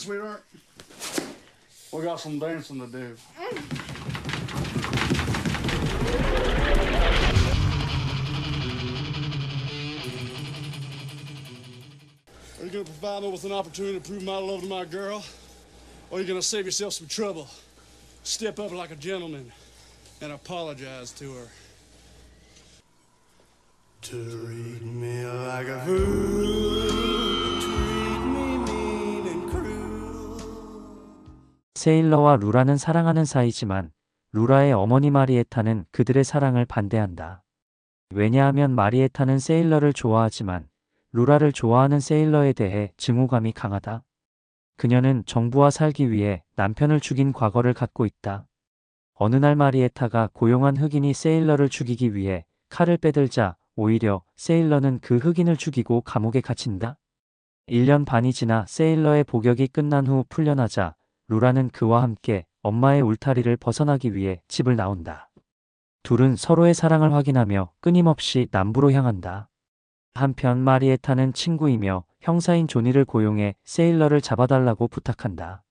Sweetheart, we got some dancing to do. Are you gonna provide me with an opportunity to prove my love to my girl? Or are you gonna save yourself some trouble? Step up like a gentleman and apologize to her. Treat me like a fool, 세일러와 루라는 사랑하는 사이지만 루라의 어머니 마리에타는 그들의 사랑을 반대한다. 왜냐하면 마리에타는 세일러를 좋아하지만 루라를 좋아하는 세일러에 대해 증오감이 강하다. 그녀는 정부와 살기 위해 남편을 죽인 과거를 갖고 있다. 어느 날 마리에타가 고용한 흑인이 세일러를 죽이기 위해 칼을 빼들자 오히려 세일러는 그 흑인을 죽이고 감옥에 갇힌다. 1년 반이 지나 세일러의 복역이 끝난 후 풀려나자 루라는 그와 함께 엄마의 울타리를 벗어나기 위해 집을 나온다. 둘은 서로의 사랑을 확인하며 끊임없이 남부로 향한다. 한편 마리에타는 친구이며 형사인 조니를 고용해 세일러를 잡아달라고 부탁한다.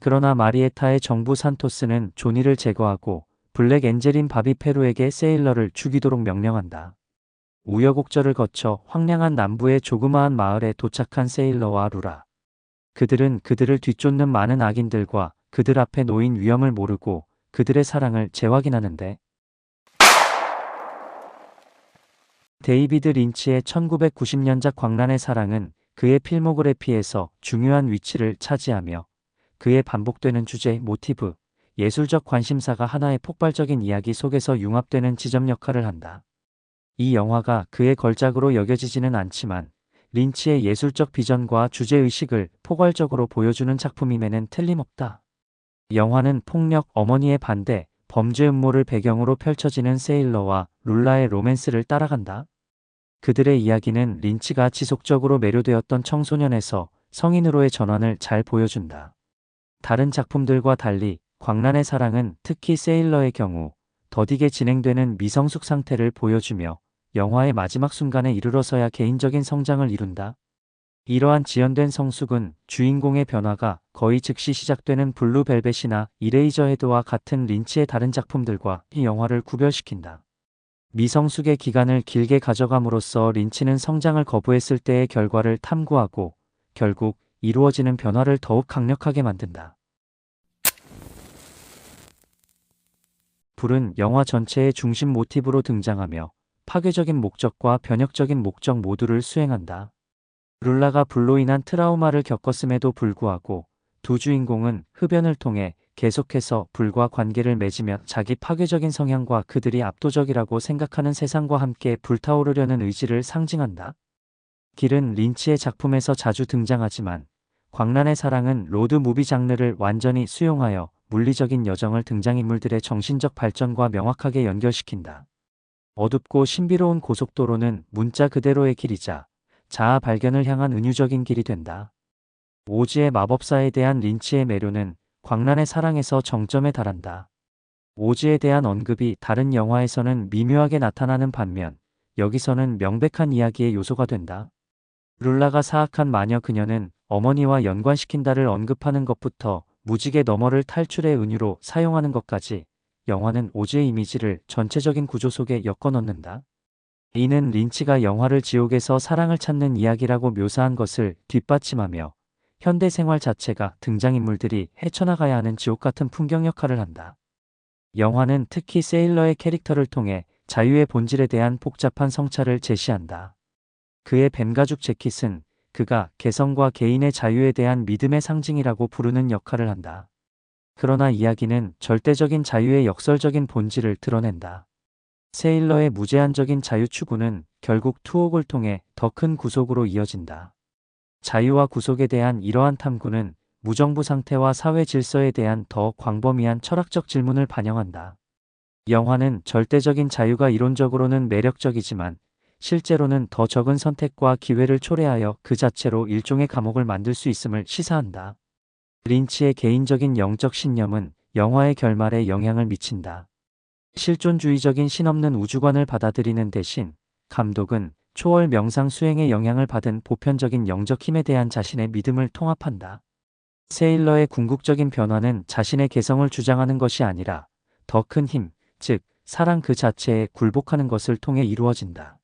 그러나 마리에타의 정부 산토스는 조니를 제거하고 블랙 엔젤인 바비 페루에게 세일러를 죽이도록 명령한다. 우여곡절을 거쳐 황량한 남부의 조그마한 마을에 도착한 세일러와 루라. 그들은 그들을 뒤쫓는 많은 악인들과 그들 앞에 놓인 위험을 모르고 그들의 사랑을 재확인하는데 데이비드 린치의 1990년작 광란의 사랑은 그의 필모그래피에서 중요한 위치를 차지하며 그의 반복되는 주제, 모티브, 예술적 관심사가 하나의 폭발적인 이야기 속에서 융합되는 지점 역할을 한다. 이 영화가 그의 걸작으로 여겨지지는 않지만 린치의 예술적 비전과 주제의식을 포괄적으로 보여주는 작품임에는 틀림없다. 영화는 폭력, 어머니의 반대, 범죄 음모를 배경으로 펼쳐지는 세일러와 룰라의 로맨스를 따라간다. 그들의 이야기는 린치가 지속적으로 매료되었던 청소년에서 성인으로의 전환을 잘 보여준다. 다른 작품들과 달리 광란의 사랑은 특히 세일러의 경우 더디게 진행되는 미성숙 상태를 보여주며 영화의 마지막 순간에 이르러서야 개인적인 성장을 이룬다. 이러한 지연된 성숙은 주인공의 변화가 거의 즉시 시작되는 블루벨벳이나 이레이저 헤드와 같은 린치의 다른 작품들과 이 영화를 구별시킨다. 미성숙의 기간을 길게 가져감으로써 린치는 성장을 거부했을 때의 결과를 탐구하고 결국 이루어지는 변화를 더욱 강력하게 만든다. 불은 영화 전체의 중심 모티브로 등장하며 파괴적인 목적과 변혁적인 목적 모두를 수행한다. 룰라가 불로 인한 트라우마를 겪었음에도 불구하고 두 주인공은 흡연을 통해 계속해서 불과 관계를 맺으며 자기 파괴적인 성향과 그들이 압도적이라고 생각하는 세상과 함께 불타오르려는 의지를 상징한다. 길은 린치의 작품에서 자주 등장하지만 광란의 사랑은 로드 무비 장르를 완전히 수용하여 물리적인 여정을 등장인물들의 정신적 발전과 명확하게 연결시킨다. 어둡고 신비로운 고속도로는 문자 그대로의 길이자 자아 발견을 향한 은유적인 길이 된다. 오지의 마법사에 대한 린치의 매료는 광란의 사랑에서 정점에 달한다. 오지에 대한 언급이 다른 영화에서는 미묘하게 나타나는 반면 여기서는 명백한 이야기의 요소가 된다. 룰라가 사악한 마녀 그녀는 어머니와 연관시킨다를 언급하는 것부터 무지개 너머를 탈출의 은유로 사용하는 것까지 영화는 오지의 이미지를 전체적인 구조 속에 엮어 넣는다. 이는 린치가 영화를 지옥에서 사랑을 찾는 이야기라고 묘사한 것을 뒷받침하며 현대 생활 자체가 등장인물들이 헤쳐나가야 하는 지옥 같은 풍경 역할을 한다. 영화는 특히 세일러의 캐릭터를 통해 자유의 본질에 대한 복잡한 성찰을 제시한다. 그의 뱀가죽 재킷은 그가 개성과 개인의 자유에 대한 믿음의 상징이라고 부르는 역할을 한다. 그러나 이야기는 절대적인 자유의 역설적인 본질을 드러낸다. 세일러의 무제한적인 자유 추구는 결국 투옥을 통해 더 큰 구속으로 이어진다. 자유와 구속에 대한 이러한 탐구는 무정부 상태와 사회 질서에 대한 더 광범위한 철학적 질문을 반영한다. 영화는 절대적인 자유가 이론적으로는 매력적이지만 실제로는 더 적은 선택과 기회를 초래하여 그 자체로 일종의 감옥을 만들 수 있음을 시사한다. 린치의 개인적인 영적 신념은 영화의 결말에 영향을 미친다. 실존주의적인 신없는 우주관을 받아들이는 대신 감독은 초월 명상 수행의 영향을 받은 보편적인 영적 힘에 대한 자신의 믿음을 통합한다. 세일러의 궁극적인 변화는 자신의 개성을 주장하는 것이 아니라 더 큰 힘, 즉 사랑 그 자체에 굴복하는 것을 통해 이루어진다.